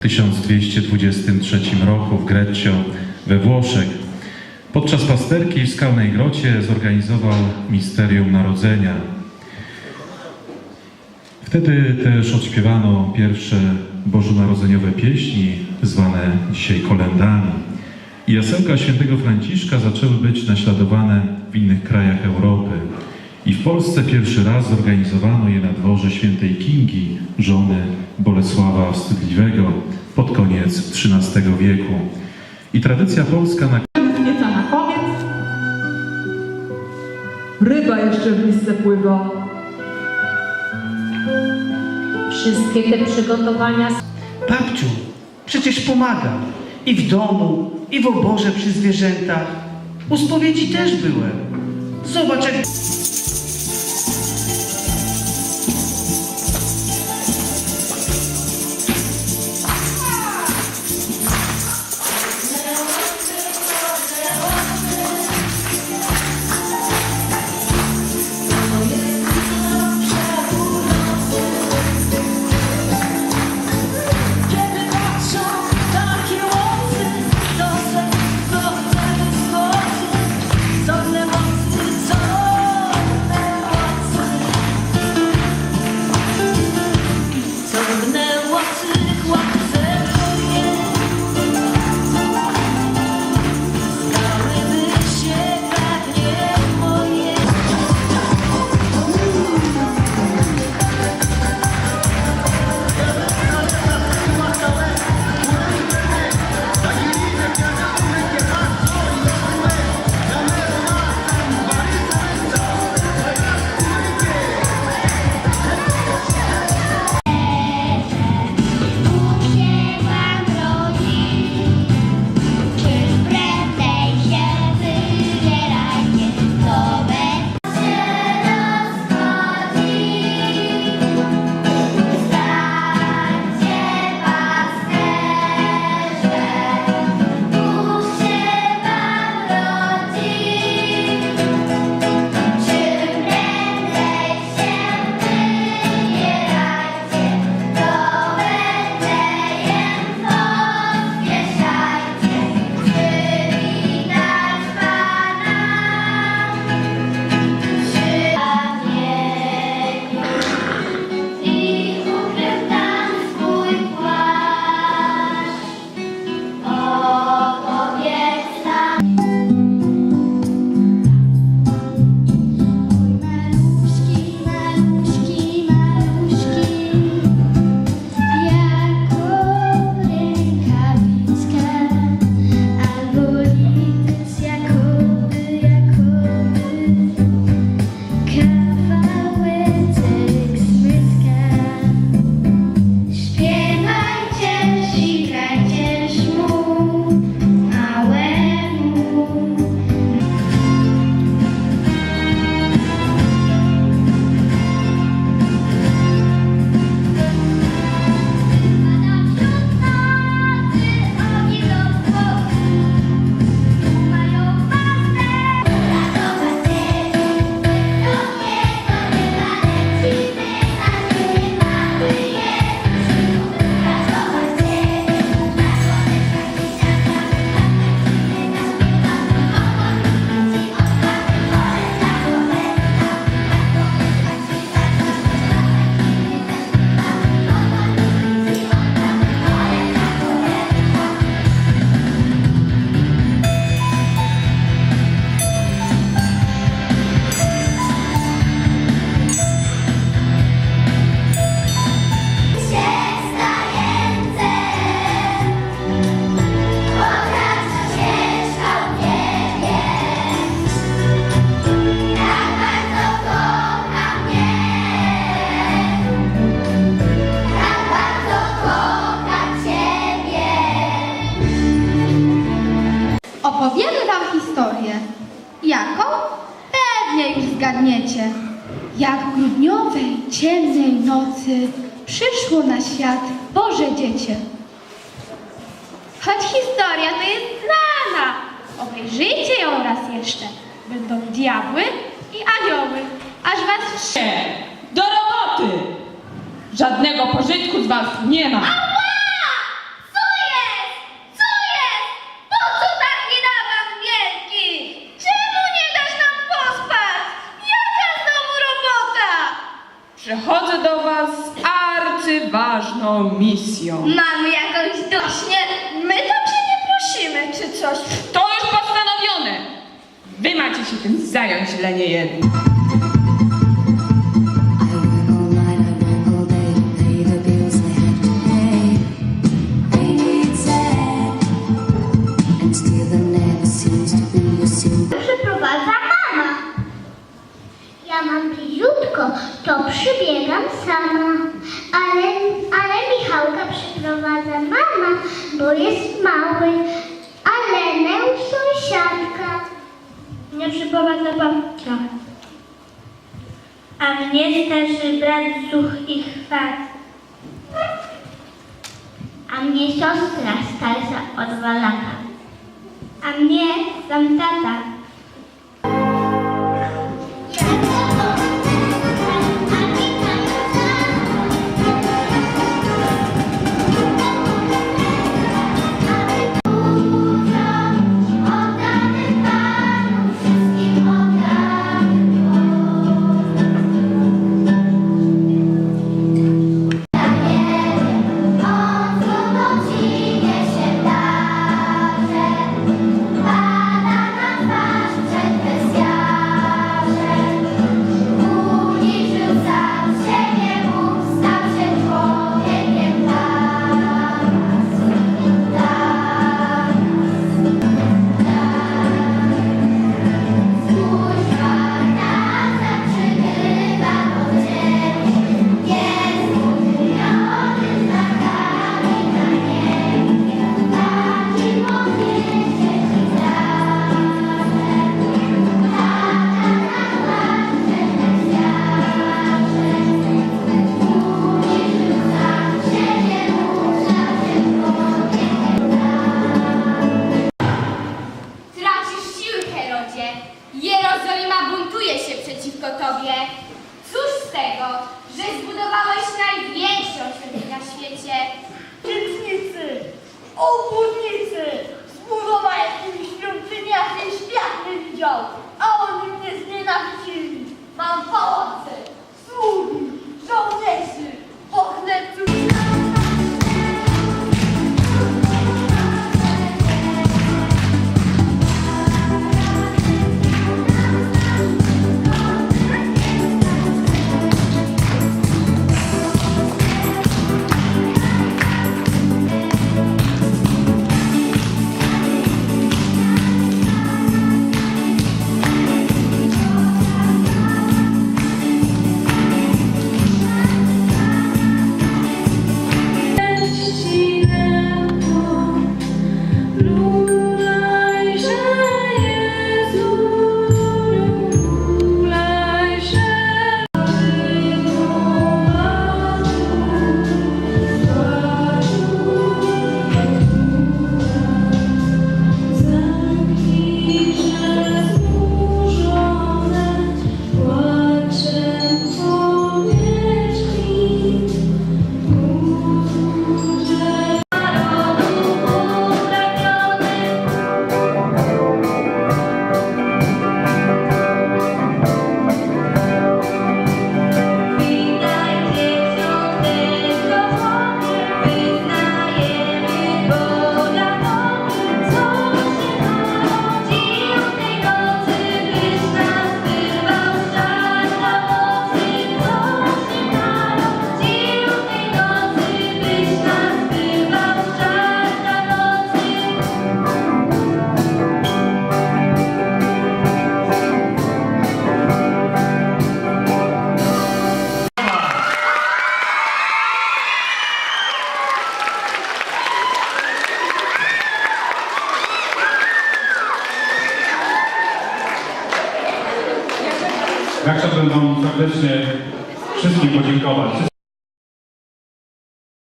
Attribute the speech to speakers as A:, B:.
A: W 1223 roku w Greccio we Włoszech. Podczas pasterki w Skalnej Grocie zorganizował Misterium Narodzenia. Wtedy też odśpiewano pierwsze bożonarodzeniowe pieśni, zwane dzisiaj kolendami. I jasełka świętego Franciszka zaczęły być naśladowane w innych krajach Europy. I w Polsce pierwszy raz zorganizowano je na dworze świętej Kingi, żony Bolesława Wstydliwego, pod koniec XIII wieku. I tradycja polska na
B: Nieca na koniec. Ryba jeszcze w misce pływa.
C: Wszystkie te przygotowania
D: Babciu, przecież pomagam. I w domu, i w oborze przy zwierzętach. U spowiedzi też byłem. Zobacz, jak...
E: Opowiemy wam historię. Jaką? Pewnie już zgadniecie. Jak w grudniowej, ciemnej nocy przyszło na świat Boże Dziecię. Choć historia to jest znana, obejrzyjcie ją raz jeszcze. Będą diabły i anioły, aż was
B: Nie, do roboty! Żadnego pożytku z was nie ma. Przychodzę do was z arcyważną misją.
F: Mamy jakąś dośnie. My to się nie prosimy, czy coś.
G: To już postanowione. Wy macie się tym zająć, lenie jedni.
D: Jest mały. A Lenę sąsiadka. Nie przyprowadza babcia. A mnie starszy brat zuch i chwat. A mnie siostra starsza o dwa lata. A mnie sam tata.
F: Przeciwko tobie. Cóż z tego, że zbudowałeś największą świątynię na świecie?
H: Dziecznicy, obłudnicy, zbudowałem im świątynię, jakiej świat nie widział, a oni mnie znienawidzili. Mam pałace,
I: listening.